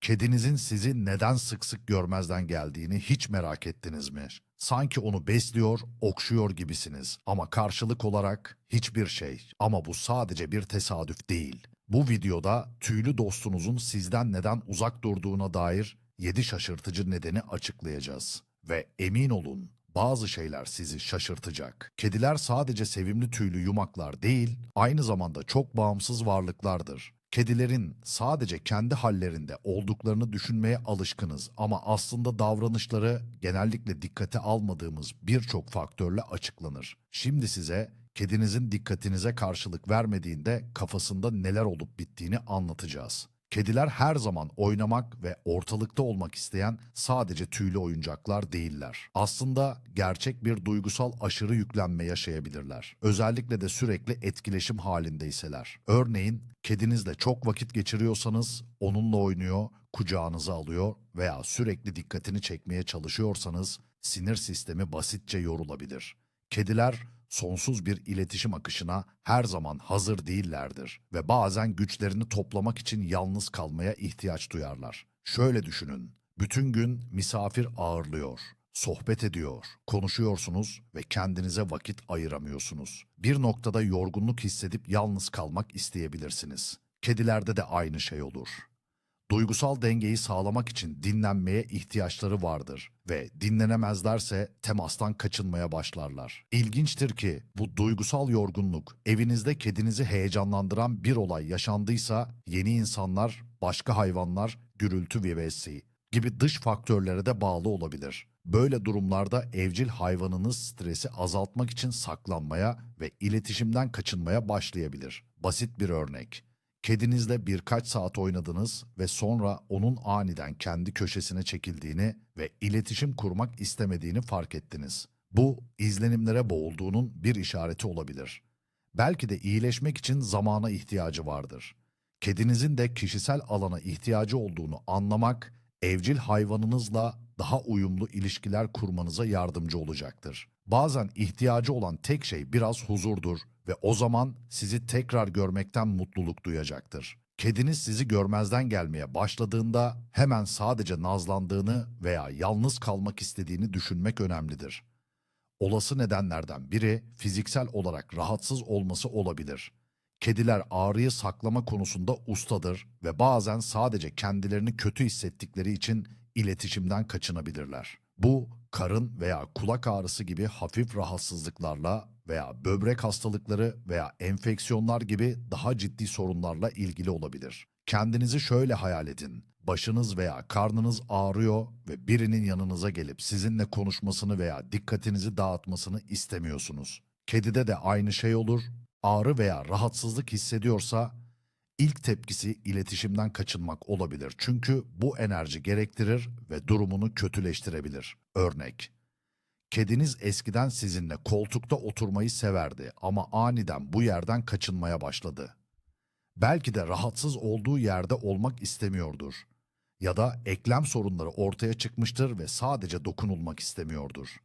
Kedinizin sizi neden sık sık görmezden geldiğini hiç merak ettiniz mi? Sanki onu besliyor, okşuyor gibisiniz ama karşılık olarak hiçbir şey. Ama bu sadece bir tesadüf değil. Bu videoda tüylü dostunuzun sizden neden uzak durduğuna dair 7 şaşırtıcı nedeni açıklayacağız. Ve emin olun bazı şeyler sizi şaşırtacak. Kediler sadece sevimli tüylü yumaklar değil, aynı zamanda çok bağımsız varlıklardır. Kedilerin sadece kendi hallerinde olduklarını düşünmeye alışkınız ama aslında davranışları genellikle dikkate almadığımız birçok faktörle açıklanır. Şimdi size kedinizin dikkatinize karşılık vermediğinde kafasında neler olup bittiğini anlatacağız. Kediler her zaman oynamak ve ortalıkta olmak isteyen sadece tüylü oyuncaklar değiller. Aslında gerçek bir duygusal aşırı yüklenme yaşayabilirler. Özellikle de sürekli etkileşim halindeyseler. Örneğin kedinizle çok vakit geçiriyorsanız onunla oynuyor, kucağınıza alıyor veya sürekli dikkatini çekmeye çalışıyorsanız sinir sistemi basitçe yorulabilir. Kediler sonsuz bir iletişim akışına her zaman hazır değillerdir ve bazen güçlerini toplamak için yalnız kalmaya ihtiyaç duyarlar. Şöyle düşünün, bütün gün misafir ağırlıyor, sohbet ediyor, konuşuyorsunuz ve kendinize vakit ayıramıyorsunuz. Bir noktada yorgunluk hissedip yalnız kalmak isteyebilirsiniz. Kedilerde de aynı şey olur. Duygusal dengeyi sağlamak için dinlenmeye ihtiyaçları vardır ve dinlenemezlerse temastan kaçınmaya başlarlar. İlginçtir ki bu duygusal yorgunluk evinizde kedinizi heyecanlandıran bir olay yaşandıysa yeni insanlar, başka hayvanlar, gürültü vs. gibi dış faktörlere de bağlı olabilir. Böyle durumlarda evcil hayvanınız stresi azaltmak için saklanmaya ve iletişimden kaçınmaya başlayabilir. Basit bir örnek. Kedinizle birkaç saat oynadınız ve sonra onun aniden kendi köşesine çekildiğini ve iletişim kurmak istemediğini fark ettiniz. Bu izlenimlere boğulduğunun bir işareti olabilir. Belki de iyileşmek için zamana ihtiyacı vardır. Kedinizin de kişisel alana ihtiyacı olduğunu anlamak, evcil hayvanınızla daha uyumlu ilişkiler kurmanıza yardımcı olacaktır. Bazen ihtiyacı olan tek şey biraz huzurdur ve o zaman sizi tekrar görmekten mutluluk duyacaktır. Kediniz sizi görmezden gelmeye başladığında hemen sadece nazlandığını veya yalnız kalmak istediğini düşünmek önemlidir. Olası nedenlerden biri fiziksel olarak rahatsız olması olabilir. Kediler ağrıyı saklama konusunda ustadır ve bazen sadece kendilerini kötü hissettikleri için iletişimden kaçınabilirler. Bu karın veya kulak ağrısı gibi hafif rahatsızlıklarla veya böbrek hastalıkları veya enfeksiyonlar gibi daha ciddi sorunlarla ilgili olabilir. Kendinizi şöyle hayal edin. Başınız veya karnınız ağrıyor ve birinin yanınıza gelip sizinle konuşmasını veya dikkatinizi dağıtmasını istemiyorsunuz. Kedide de aynı şey olur. Ağrı veya rahatsızlık hissediyorsa ilk tepkisi iletişimden kaçınmak olabilir. Çünkü bu enerji gerektirir ve durumunu kötüleştirebilir. Örnek Kediniz eskiden sizinle koltukta oturmayı severdi ama aniden bu yerden kaçınmaya başladı. Belki de rahatsız olduğu yerde olmak istemiyordur. Ya da eklem sorunları ortaya çıkmıştır ve sadece dokunulmak istemiyordur.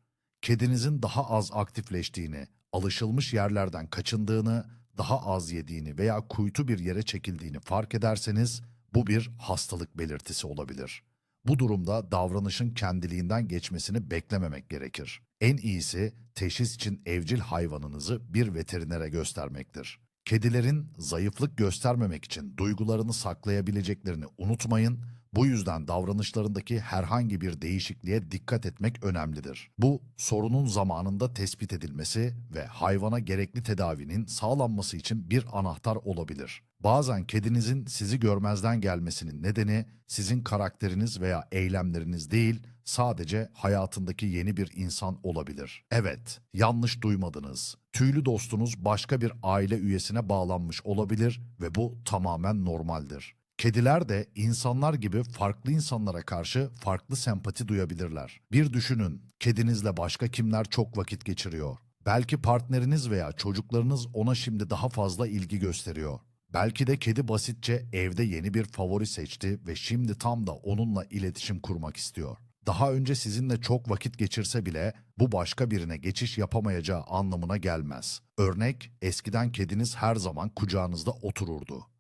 Kedinizin daha az aktifleştiğini, alışılmış yerlerden kaçındığını, daha az yediğini veya kuytu bir yere çekildiğini fark ederseniz bu bir hastalık belirtisi olabilir. Bu durumda davranışın kendiliğinden geçmesini beklememek gerekir. En iyisi teşhis için evcil hayvanınızı bir veterinere göstermektir. Kedilerin zayıflık göstermemek için duygularını saklayabileceklerini unutmayın. Bu yüzden davranışlarındaki herhangi bir değişikliğe dikkat etmek önemlidir. Bu sorunun zamanında tespit edilmesi ve hayvana gerekli tedavinin sağlanması için bir anahtar olabilir. Bazen kedinizin sizi görmezden gelmesinin nedeni sizin karakteriniz veya eylemleriniz değil, sadece hayatındaki yeni bir insan olabilir. Evet, yanlış duymadınız. Tüylü dostunuz başka bir aile üyesine bağlanmış olabilir ve bu tamamen normaldir. Kediler de insanlar gibi farklı insanlara karşı farklı sempati duyabilirler. Bir düşünün, kedinizle başka kimler çok vakit geçiriyor. Belki partneriniz veya çocuklarınız ona şimdi daha fazla ilgi gösteriyor. Belki de kedi basitçe evde yeni bir favori seçti ve şimdi tam da onunla iletişim kurmak istiyor. Daha önce sizinle çok vakit geçirse bile bu başka birine geçiş yapamayacağı anlamına gelmez. Örnek, eskiden kediniz her zaman kucağınızda otururdu.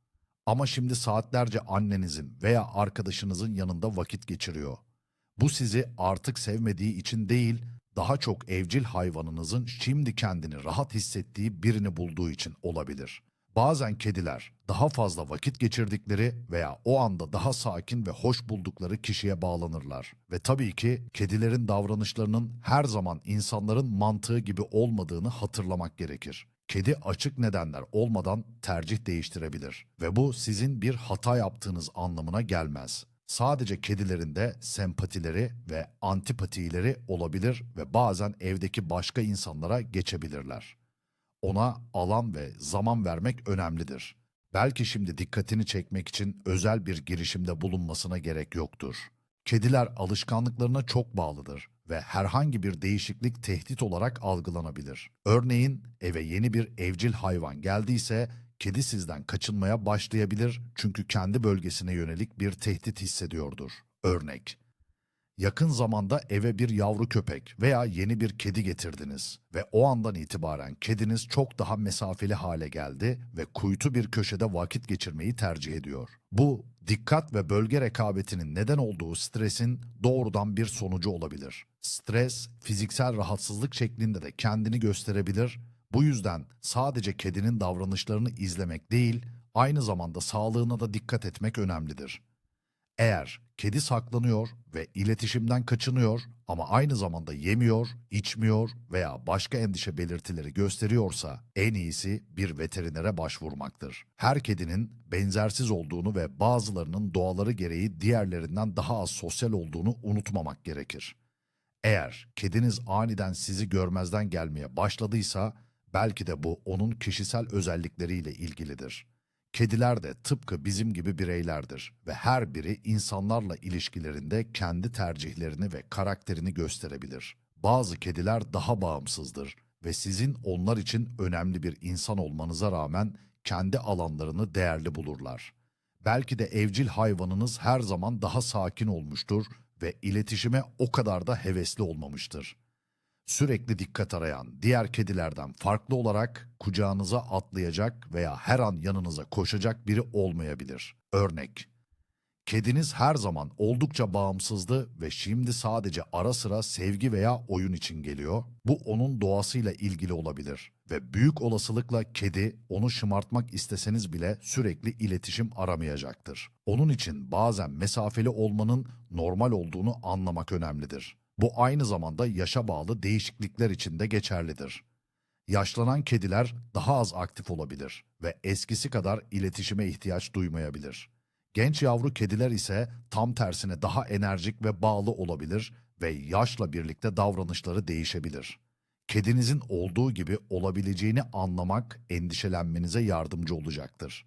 Ama şimdi saatlerce annenizin veya arkadaşınızın yanında vakit geçiriyor. Bu sizi artık sevmediği için değil, daha çok evcil hayvanınızın şimdi kendini rahat hissettiği birini bulduğu için olabilir. Bazen kediler daha fazla vakit geçirdikleri veya o anda daha sakin ve hoş buldukları kişiye bağlanırlar. Ve tabii ki kedilerin davranışlarının her zaman insanların mantığı gibi olmadığını hatırlamak gerekir. Kedi açık nedenler olmadan tercih değiştirebilir ve bu sizin bir hata yaptığınız anlamına gelmez. Sadece kedilerin de sempatileri ve antipatileri olabilir ve bazen evdeki başka insanlara geçebilirler. Ona alan ve zaman vermek önemlidir. Belki şimdi dikkatini çekmek için özel bir girişimde bulunmasına gerek yoktur. Kediler alışkanlıklarına çok bağlıdır ve herhangi bir değişiklik tehdit olarak algılanabilir. Örneğin eve yeni bir evcil hayvan geldiyse kedi sizden kaçınmaya başlayabilir çünkü kendi bölgesine yönelik bir tehdit hissediyordur. Örnek Yakın zamanda eve bir yavru köpek veya yeni bir kedi getirdiniz ve o andan itibaren kediniz çok daha mesafeli hale geldi ve kuytu bir köşede vakit geçirmeyi tercih ediyor. Bu dikkat ve bölge rekabetinin neden olduğu stresin doğrudan bir sonucu olabilir. Stres fiziksel rahatsızlık şeklinde de kendini gösterebilir. Bu yüzden sadece kedinin davranışlarını izlemek değil, aynı zamanda sağlığına da dikkat etmek önemlidir. Eğer kedi saklanıyor ve iletişimden kaçınıyor ama aynı zamanda yemiyor, içmiyor veya başka endişe belirtileri gösteriyorsa en iyisi bir veterinere başvurmaktır. Her kedinin benzersiz olduğunu ve bazılarının doğaları gereği diğerlerinden daha az sosyal olduğunu unutmamak gerekir. Eğer kediniz aniden sizi görmezden gelmeye başladıysa belki de bu onun kişisel özellikleriyle ilgilidir. Kediler de tıpkı bizim gibi bireylerdir ve her biri insanlarla ilişkilerinde kendi tercihlerini ve karakterini gösterebilir. Bazı kediler daha bağımsızdır ve sizin onlar için önemli bir insan olmanıza rağmen kendi alanlarını değerli bulurlar. Belki de evcil hayvanınız her zaman daha sakin olmuştur ve iletişime o kadar da hevesli olmamıştır sürekli dikkat arayan diğer kedilerden farklı olarak kucağınıza atlayacak veya her an yanınıza koşacak biri olmayabilir. Örnek Kediniz her zaman oldukça bağımsızdı ve şimdi sadece ara sıra sevgi veya oyun için geliyor. Bu onun doğasıyla ilgili olabilir ve büyük olasılıkla kedi onu şımartmak isteseniz bile sürekli iletişim aramayacaktır. Onun için bazen mesafeli olmanın normal olduğunu anlamak önemlidir. Bu aynı zamanda yaşa bağlı değişiklikler için de geçerlidir. Yaşlanan kediler daha az aktif olabilir ve eskisi kadar iletişime ihtiyaç duymayabilir. Genç yavru kediler ise tam tersine daha enerjik ve bağlı olabilir ve yaşla birlikte davranışları değişebilir. Kedinizin olduğu gibi olabileceğini anlamak endişelenmenize yardımcı olacaktır.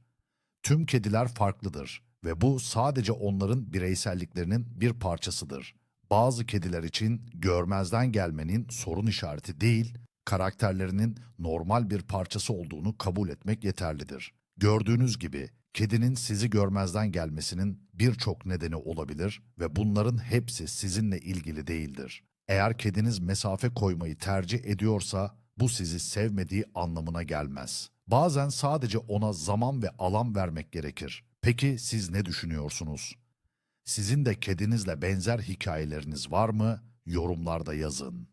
Tüm kediler farklıdır ve bu sadece onların bireyselliklerinin bir parçasıdır. Bazı kediler için görmezden gelmenin sorun işareti değil, karakterlerinin normal bir parçası olduğunu kabul etmek yeterlidir. Gördüğünüz gibi kedinin sizi görmezden gelmesinin birçok nedeni olabilir ve bunların hepsi sizinle ilgili değildir. Eğer kediniz mesafe koymayı tercih ediyorsa bu sizi sevmediği anlamına gelmez. Bazen sadece ona zaman ve alan vermek gerekir. Peki siz ne düşünüyorsunuz? Sizin de kedinizle benzer hikayeleriniz var mı? Yorumlarda yazın.